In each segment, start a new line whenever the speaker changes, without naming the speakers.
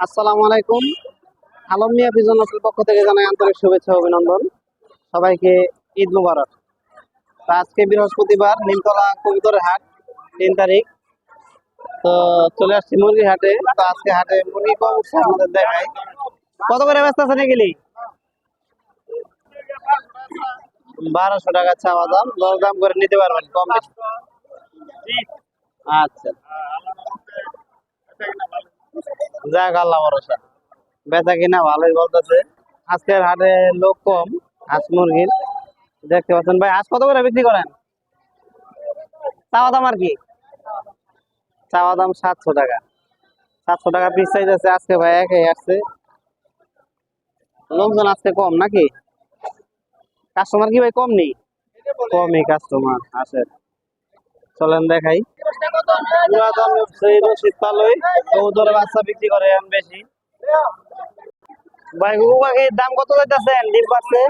আসসালামু আলাইকুম। আলম মিয়া বিজন পক্ষ থেকে জানাই আন্তরিক শুভেচ্ছা অভিনন্দন। সবাইকে ঈদ মুবারক। আজকে বৃহস্পতিবার, নিমতলা কবুতরের হাট, তিন তারিখ। তো চলে আসছি মুরগি হাটে। তো আজকে হাটে মুরগি কম আপনাদের দেখাই। কত করে ব্যস্ত আছে নাকি বারোশো টাকা চাওয়া দাম। দর দাম করে নিতে পারবেন কম আচ্ছা। যাক আল্লাহ বেচা কিনা ভালোই বলতেছে। আজকের হাটে লোক কম, হাঁস মুরগির। দেখতে পাচ্ছেন ভাই, হাঁস কত করে বিক্রি করেন? চাওয়া দাম আর কি? চাওয়া দাম সাতশো টাকা। সাতশো টাকা পিস চাইতেছে আজকে ভাই একাই আসছে। লোকজন আজকে কম নাকি? কাস্টমার কি ভাই কম নেই? কমই কাস্টমার আসে। চলেন দেখাই। পুরাতন রশিদ পালই, কবুতরের বাচ্চা বিক্রি করে এখন বেশি। ভাই গুগু পাখির দাম কত যাইতেছেন ডিম পাচ্ছে?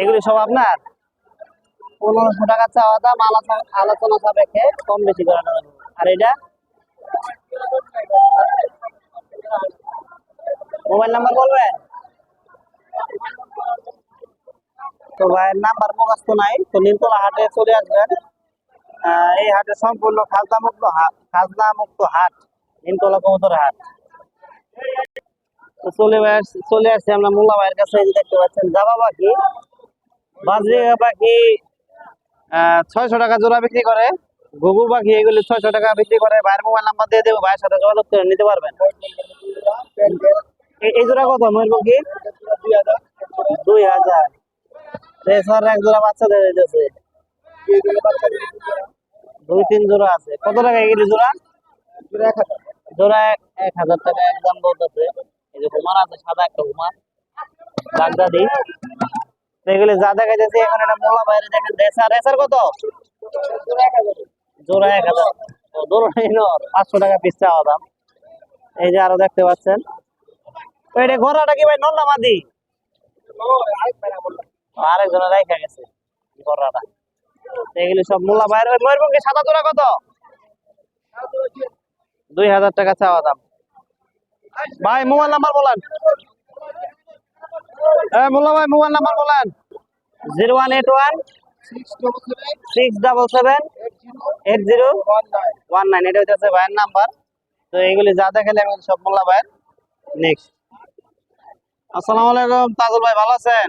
এগুলি সব আপনার? পনেরোশো টাকা চাওয়া দাম, আলোচনা সাপেক্ষে কম বেশি করে আর এটা? মোবাইল নাম্বার বলবেন? তো ভাইয়ের নাম্বার মুখস্থ নাই, তো নিমতলা হাটে চলে আসবেন। এই হাটে সম্পূর্ণ খাজনা মুক্ত খাজনা মুক্ত হাট, নিমতলা কবুতর হাট। তো চলে চলে আসছি আমরা মোল্লা ভাইয়ের কাছে দেখতে পাচ্ছেন জাবা পাখি, বাজরি পাখি ছয়শো টাকা জোড়া বিক্রি করে ঘুঘু পাখি, এগুলি ছয়শো টাকা বিক্রি করে, ভাইয়ের মোবাইল নাম্বার দিয়ে দেবো, ভাইয়ের সাথে যোগাযোগ করে নিতে পারবেন। এই জোড়া কত, ময়ূর পাখি? দুই হাজার। দুই, তিন জোড়া আছে। কত টাকা এগুলি জোড়া? জোড়া এক হাজার টাকা একদম আছে, সাদা একটা হুমার। যা দেখা যাচ্ছে এখন এটা মোলা বাইরে দেখেন। রেসার রেসার কত? জোড়া এক হাজার। পাঁচশো টাকা পিস চাওয়া দাম। এই যে আরও দেখতে পাচ্ছেন। এটা ঘোড়াটা কি ভাই নর না মাদি? আরেকজনে রাইখা গেছে এগুলি সব বাইরে ময়ূরভঞ্জে সাদা জোড়া কত? দুই হাজার টাকা চাওয়া দাম। ভাই, মোবাইল নাম্বার বলেন। হ্যাঁ মোল্লা ভাই, মোবাইল নাম্বার বলেন। Zero one eight one six double seven eight zero one nine. এটা হচ্ছে ভাইয়ের নাম্বার। তো এগুলি যা দেখালে আমি সব মোল্লা ভাইয়ের। নেক্সট। আসসালামু আলাইকুম, তাজুল ভাই, ভালো আছেন?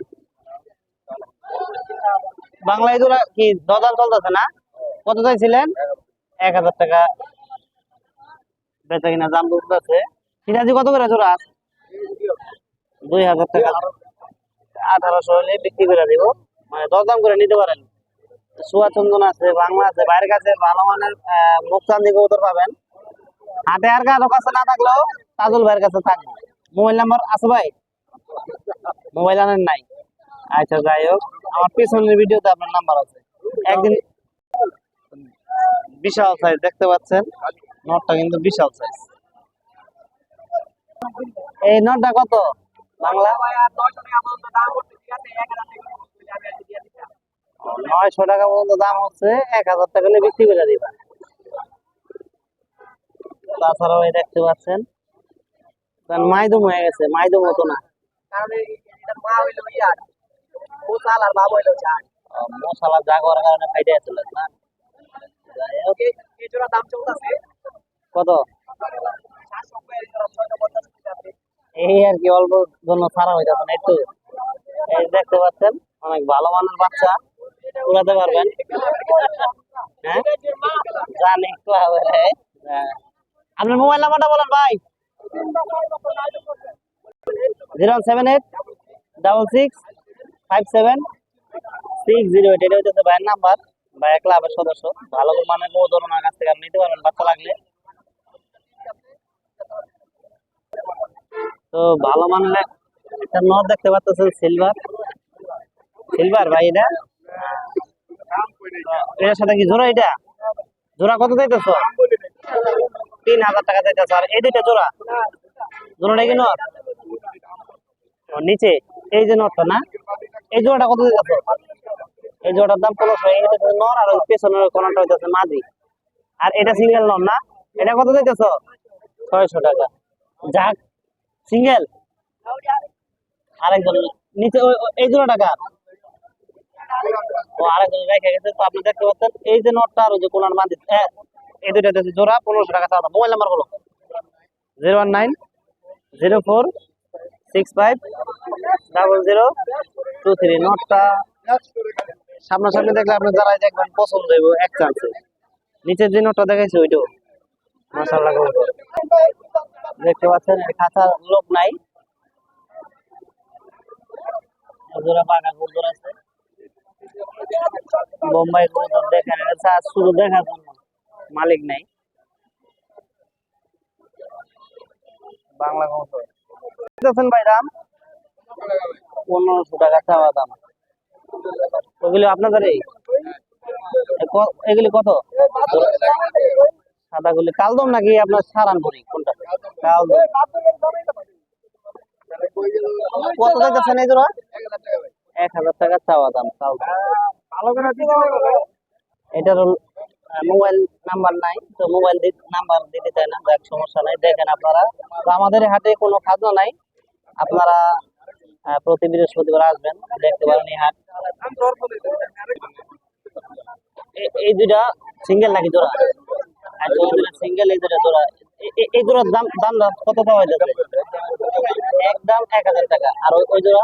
বাংলা ইদুরা কি দদাল চলতেছে না? কত চাইছিলেন? এক হাজার টাকা বেচা কিনা দাম বলতেছে সিরাজি কত করে জোড়া? দুই হাজার টাকা। আঠারোশো হলে বিক্রি করে দিব। মানে দরদাম করে নিতে পারেন। সুয়া চন্দন আছে, বাংলা আছে, বাইরের কাছে ভালো মানের মুক্তান্দি কবুতর পাবেন। হাটে আর কারও কাছে না থাকলেও তাজুল ভাইয়ের কাছে থাকবে মোবাইল নাম্বার আছে ভাই? মোবাইল আনেন নাই। আচ্ছা যাই হোক। আমার পিছনের ভিডিওতে আপনার নাম্বার আছে। একদিন বিশাল সাইজ দেখতে পাচ্ছেন? কিন্তু বিশাল সাইজ এই কত? বাংলা? নয়শো টাকা পর্যন্ত দাম হচ্ছে, এক হাজার টাকা হলে বিক্রি করে দিবা তাছাড়াও এই দেখতে পাচ্ছেন। কারণ মাইদুম হয়ে গেছে, মাইদুম হতো না। ও, মশলা যা করার কারণে ফাইটে আসছিল না। হোক, কত? এই আর কি অল্প জন্য ছাড়া হইতেছে না একটু। এই দেখতে পাচ্ছেন অনেক ভালো মানের বাচ্চা। উড়াতে পারবেন। হ্যাঁ? জানি একটু হ্যাঁ। আপনার মোবাইল নাম্বারটা বলেন ভাই। Zero seven eight double six five seven six number. সদস্য। ভালো ধরনের কাছ থেকে আপনি তো ভালো দেখতে সাথে কি জোড়া এটা? কত দিতেছ তিন হাজার টাকা দিতেছ আর এই দুইটা জোড়া? জোড়াটা কি নিচে। এই যে নটটা না? এই জোড়াটা কত দিতেছ এই জোড়াটার দাম পনেরোশো হইতেছে নর আর পেছনের কোনাটা হইতেছে মাদি। আর এটা সিঙ্গেল নন না? এটা কত দিতেছ? ছয়শো টাকা। যাক সিঙ্গেল আরেকজন নিচে এই দুটো টাকা ও, আরেকজন রেখে গেছে, তো আপনি দেখতে পাচ্ছেন, এই যে নোটটা আর ওই যে কোনার বাঁধি হ্যাঁ এই দুইটা হচ্ছে জোড়া, পনেরোশো টাকা চাওয়া মোবাইল নাম্বার বলো। Zero one nine, zero four, six five, double zero two three নোটটা সামনাসামনি দেখলে আপনি দেখবেন পছন্দ হইব, এক চান্সে নিচের যে দেখাইছে দেখতে পাচ্ছেন লোক নাই। বোম্বাই গুজর দেখেন এটা চা শুধু দেখার জন্য মালিক নাই। বাংলা গুজর। ভাই দাম পনেরোশো টাকা চাওয়া দাম। ওগুলো আপনাদের এগুলি কত? সাদাগুলি কালদম নাকি আপনার সারানপুরি কোনটা? কালদম। কত এই এক হাজার টাকা চাওয়া দাম এটার মোবাইল নাম্বার নাই, তো মোবাইল নাম্বার দিতে চায় না সমস্যা নাই। দেখেন আপনারা। আমাদের হাটে কোনো খাদ্য নাই। আপনারা প্রতি বৃহস্পতিবার আসবেন। দেখতে পারেন এই হাট। এই দুইটা সিঙ্গেল নাকি জোড়া? আচ্ছা সিঙ্গেল এই দুটা জোড়া। এই জোড়ার দাম দাম কত দেওয়া হয়েছে একদম এক হাজার টাকা। আর ওই- জোড়া?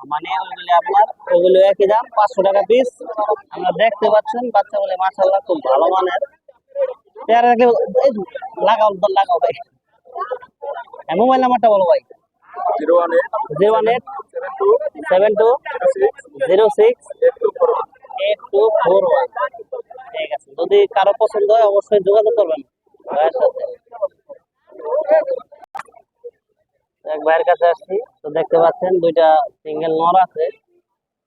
মানে ওইগুলি আপনার ওইগুলো একই দাম পাঁচশো টাকা পিস আমরা দেখতে পাচ্ছেন বাচ্চা বাচ্চাগুলি মাশাল্লাহ খুব ভালো মানের। পেয়ারা লাগাও লাগাও ভাই। হ্যাঁ, মোবাইল নাম্বারটা বলো ভাই।
Zero one eight seven two
zero six
eight two four one.
ঠিক আছে। যদি কারও পছন্দ হয়, অবশ্যই যোগাযোগ করবেন ভাইয়ের সাথে। এক ভাইয়ের কাছে আসছি। তো দেখতে পাচ্ছেন, দুইটা সিঙ্গেল নর আছে।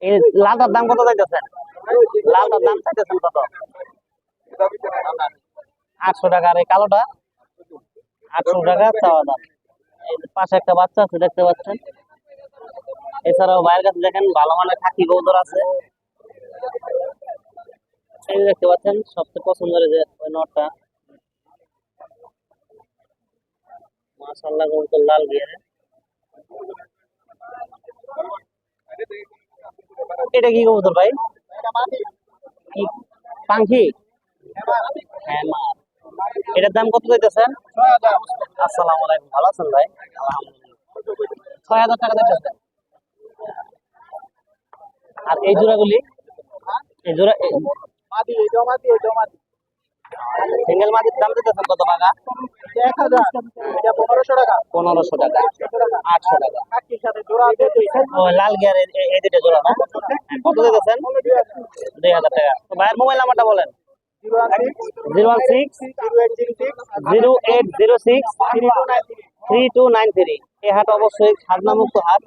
এই লালটার দাম কত চাইতেছেন? লালটার দাম চাইতেছেন কত? আটশো টাকা। আর এই কালোটা? আটশো টাকা চাওয়া দাম। পাশে একটা বাচ্চা আছে, দেখতে পাচ্ছেন? এছাড়াও ভাইয়ের কাছে দেখেন, ভালো মানের খাকি গৌদর আছে। দেখতে পাচ্ছেন, সবচেয়ে পছন্দের যে ওই নটটা। মাশাআল্লাহ কবুতর লাল গিয়ারে। এটা কি কবুতর ভাই? পাখি হ্যাঁ মা এটার দাম কত দিতেছেন আসসালামু আলাইকুম। ভালো আছেন ভাই? আলহামদুলিল্লাহ। ছয় হাজার টাকা দিতেছেন আর এই জোড়াগুলি? এই জোড়া সিঙ্গেল মাটির দাম দিতেছেন কত টাকা। পনেরোশো টাকা। আটশো টাকা। ও লাল গিয়ার এই দুটো জোড়া না? কত দিতেছেন দুই হাজার টাকা। তো ভাইয়ের মোবাইল নাম্বারটা বলেন। Zero one six zero eight zero six three two nine three এই হাট অবশ্যই খাজনা মুক্ত হাট।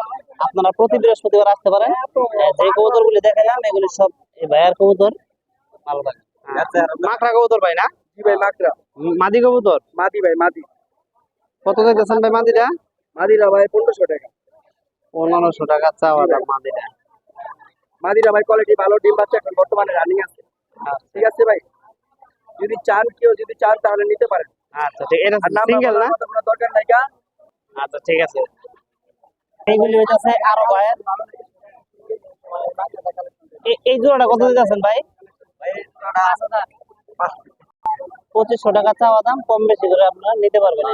আপনারা প্রতি বৃহস্পতিবার আসতে পারেন। যে কবুতর গুলি দেখালাম এগুলি সব ভাইয়ার কবুতর। ভালো থাকে মাকড়া কবুতর ভাই না?
জি ভাই
উম, মাদি কবুতর?
মাদি ভাই মাদি।
কত দিতেছেন ভাই মাদিটা?
মাদিরা ভাই পনেরোশো টাকা।
পনেরোশো টাকা চাওয়া দাম মাদিটা।
মাদিরা ভাই কোয়ালিটি ভালো ডিম বাচ্চা এখন বর্তমানে রানিং আছে। ঠিক আছে ভাই? যদি চান কেউ যদি চান তাহলে নিতে পারেন।
আচ্ছা ঠিক এটা সিঙ্গেল না?
কোনো দরকার নাই গা
আচ্ছা ঠিক আছে। এইগুলি হইতাছে আরও ভাইয়ের। এই জোড়াটা কত দিতেছেন ভাই? পঁচিশশো টাকা চাওয়া দাম কম বেশি করে আপনারা নিতে পারবেন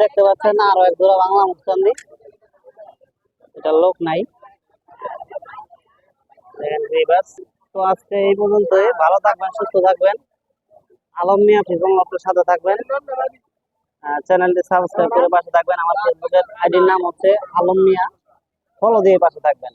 দেখতে পাচ্ছেন আরও এক জোড়া বাংলা মুখচান্দি এটা লোক নাই। তো আজকে এই পর্যন্তই। ভালো থাকবেন, সুস্থ থাকবেন। আলম মিয়া ফিজং আপনার সাথে থাকবেন। চ্যানেলটি সাবস্ক্রাইব করে পাশে থাকবেন। আমার ফেসবুকের আইডির নাম হচ্ছে আলম মিয়া। ফলো দিয়ে পাশে থাকবেন।